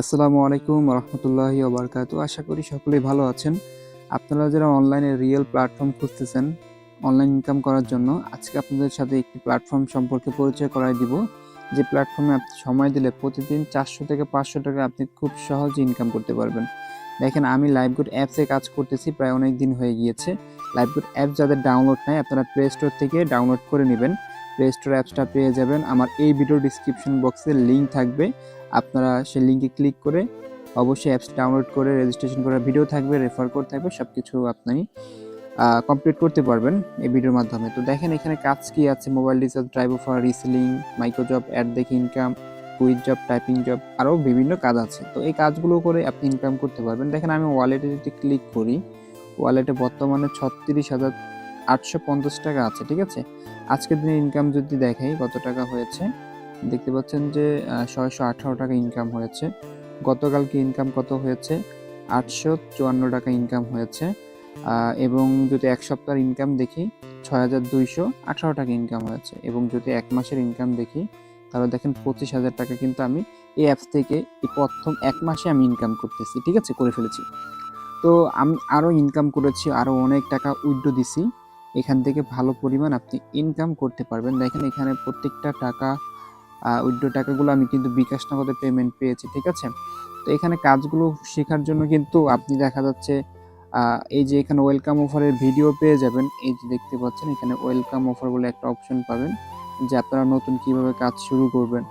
আসসালামু আলাইকুম রহমতুল্লাহি ওবরকাত আশা করি সকলেই ভালো আছেন। আপনারা যারা অনলাইনে রিয়েল প্ল্যাটফর্ম খুঁজতেছেন অনলাইন ইনকাম করার জন্য, আজকে আপনাদের সাথে একটি প্ল্যাটফর্ম সম্পর্কে পরিচয় করাই দিব। যে প্ল্যাটফর্মে আপনি সময় দিলে প্রতিদিন চারশো থেকে পাঁচশো টাকা আপনি খুব সহজে ইনকাম করতে পারবেন। দেখেন, আমি লাইভগুড অ্যাপসে কাজ করতেছি, প্রায় অনেক দিন হয়ে গিয়েছে। লাইভগুড অ্যাপ যাদের ডাউনলোড নেয় আপনারা প্লে স্টোর থেকে ডাউনলোড করে নেবেন। প্লে স্টোর অ্যাপসটা পেয়ে যাবেন। আমার এই ভিডিও ডিসক্রিপশন বক্সে লিঙ্ক থাকবে। আপনারা সেই লিঙ্কে ক্লিক করে অবশ্যই অ্যাপস ডাউনলোড করে রেজিস্ট্রেশন করার ভিডিও থাকবে রেফার কোড থাকবে সব কিছু আপনি কমপ্লিট করতে পারবেন এই ভিডিওর মাধ্যমে। তো দেখেন এখানে কাজ কি আছে? Mobile recharge drive offer reselling micro job ad দেখে income quiz job typing job আরও বিভিন্ন কাজ আছে। তো এই কাজগুলো করে আপনি ইনকাম করতে পারবেন। দেখেন আমি ওয়ালেটে যদি ক্লিক করি ওয়ালেটে বর্তমানে ছত্রিশ হাজার আটশো পঞ্চাশ টাকা আছে, ঠিক আছে? আজকের দিনে ইনকাম যদি দেখাই কত টাকা হয়েছে, দেখতে পাচ্ছেন যে ছয়শো আঠারো টাকা ইনকাম হয়েছে। গতকালকে ইনকাম কত হয়েছে? আটশো চুয়ান্ন টাকা ইনকাম হয়েছে। এবং যদি এক সপ্তাহের ইনকাম দেখি ছয় হাজার দুইশো আঠারো টাকা ইনকাম হয়েছে। এবং যদি এক মাসের ইনকাম দেখি, তাহলে দেখেন পঁচিশ হাজার টাকা কিন্তু আমি এই অ্যাপস থেকে এই প্রথম এক মাসে আমি ইনকাম করতেছি, ঠিক আছে? করে ফেলেছি। তো আমি আরও ইনকাম করেছি, আরও অনেক টাকা উইড্রো দিছি। এখান থেকে ভালো পরিমাণ আপনি ইনকাম করতে পারবেন। দেখেন এখানে প্রত্যেকটা টাকা উইড্রো টাকাগুলো আমি কিন্তু বিকাশ নগদে পেমেন্ট পেয়েছি, ঠিক আছে? তো এখানে কাজগুলো শেখার জন্য কিন্তু আপনি দেখা যাচ্ছে এই যে এখানে ওয়েলকাম অফারের ভিডিও পেয়ে যাবেন। এই যে দেখতে পাচ্ছেন, এখানে ওয়েলকাম অফার বলে একটা অপশন পাবেন যে আপনারা নতুন কীভাবে কাজ শুরু করবেন,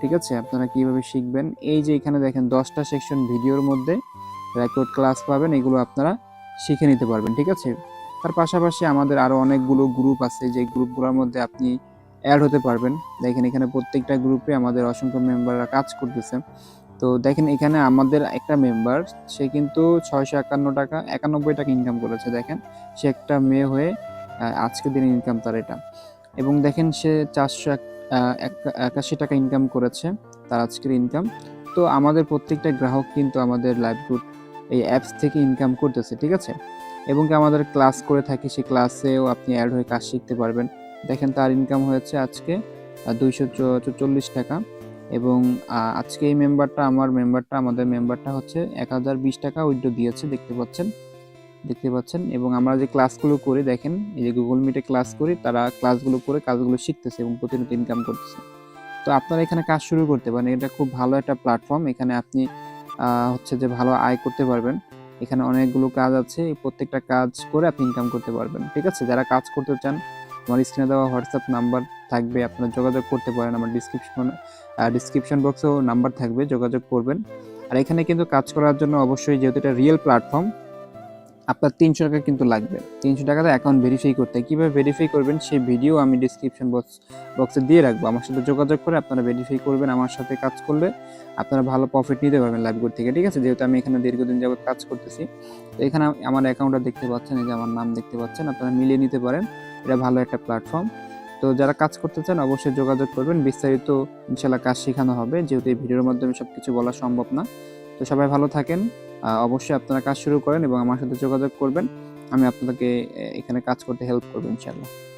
ঠিক আছে? আপনারা কীভাবে শিখবেন? এই যে এখানে দেখেন দশটা সেকশন ভিডিওর মধ্যে রেকর্ড ক্লাস পাবেন, এগুলো আপনারা শিখে নিতে পারবেন, ঠিক আছে? তার পাশাপাশি আমাদের আরও অনেকগুলো গ্রুপ আছে, যে গ্রুপগুলোর মধ্যে আপনি অ্যাড হতে পারবেন। দেখেন এখানে প্রত্যেকটা গ্রুপে আমাদের অসংখ্য মেম্বাররা কাজ করতেছে। তো দেখেন এখানে আমাদের একটা মেম্বার সে কিন্তু ছয়শো একান্ন টাকা, একানব্বই টাকা ইনকাম করেছে, দেখেন। সে একটা মেয়ে হয়ে আজকের দিনের ইনকাম তার এটা। এবং দেখেন সে চারশো একাশি টাকা ইনকাম করেছে তার আজকের ইনকাম তো আমাদের প্রত্যেকটা গ্রাহক কিন্তু আমাদের লাইভগুড এই অ্যাপস থেকে ইনকাম করতেছে, ঠিক আছে? এবং কি আমাদের ক্লাস করে থাকি, সেই ক্লাসেও আপনি অ্যাড হয়ে কাজ শিখতে পারবেন। দেখেন তার ইনকাম হয়েছে আজকে দুইশো চল্লিশ টাকা এবং আজকে এই মেম্বারটা আমার মেম্বারটা আমাদের মেম্বারটা হচ্ছে এক হাজার বিশ টাকা উইড্রো দিয়েছে, দেখতে পাচ্ছেন? দেখতে পাচ্ছেন? এবং আমরা যে ক্লাসগুলো করি, দেখেন, এই যে গুগল মিটে ক্লাস করি, তারা ক্লাসগুলো করে কাজগুলো শিখতেছে এবং প্রতিনিয়ত ইনকাম করতেছে। তো আপনারা এখানে কাজ শুরু করতে পারেন, এটা খুব ভালো একটা প্ল্যাটফর্ম এখানে আপনি হচ্ছে যে ভালো আয় করতে পারবেন। এখানে অনেকগুলো কাজ আছে প্রত্যেকটা কাজ করে আপনি ইনকাম করতে পারবেন, ঠিক আছে? যারা কাজ করতে চান, আমার স্ক্রিনে দেওয়া হোয়াটসঅ্যাপ নাম্বার থাকবে, আপনারা যোগাযোগ করতে পারেন, আমার ডিসক্রিপশন ডিসক্রিপশন বক্সেও নাম্বার থাকবে, যোগাযোগ করবেন। আর এখানে কিন্তু কাজ করার জন্য অবশ্যই যেহেতু এটা রিয়েল প্ল্যাটফর্ম আপনার তিনশো টাকা কিন্তু লাগবে। তিনশো টাকাতে অ্যাকাউন্ট ভেরিফাই করতে। কীভাবে ভেরিফাই করবেন সেই ভিডিও আমি ডিসক্রিপশন বক্স বক্সে দিয়ে রাখব। আমার সাথে যোগাযোগ করে আপনারা ভেরিফাই করবেন, আমার সাথে কাজ করলে আপনারা ভালো প্রফিট নিতে পারবেন লাইভগুড থেকে, ঠিক আছে? যেহেতু আমি এখানে দীর্ঘদিন যাবত কাজ করতেছি। তো এখানে আমার অ্যাকাউন্টটা দেখতে পাচ্ছেন, এই যে আমার নাম দেখতে পাচ্ছেন, আপনারা মিলিয়ে নিতে পারেন। এটা ভালো একটা প্ল্যাটফর্ম তো যারা কাজ করতে চান, অবশ্যই যোগাযোগ করবেন। বিস্তারিত ইনশাল্লাহ কাজ শেখানো হবে। যেহেতু এই ভিডিওর মাধ্যমে সব কিছু বলা সম্ভব না। তো সবাই ভালো থাকেন। অবশ্যই আপনারা কাজ শুরু করেন এবং আমার সাথে যোগাযোগ করবেন। আমি আপনাদেরকে এখানে কাজ করতে হেল্প করব ইনশাল্লাহ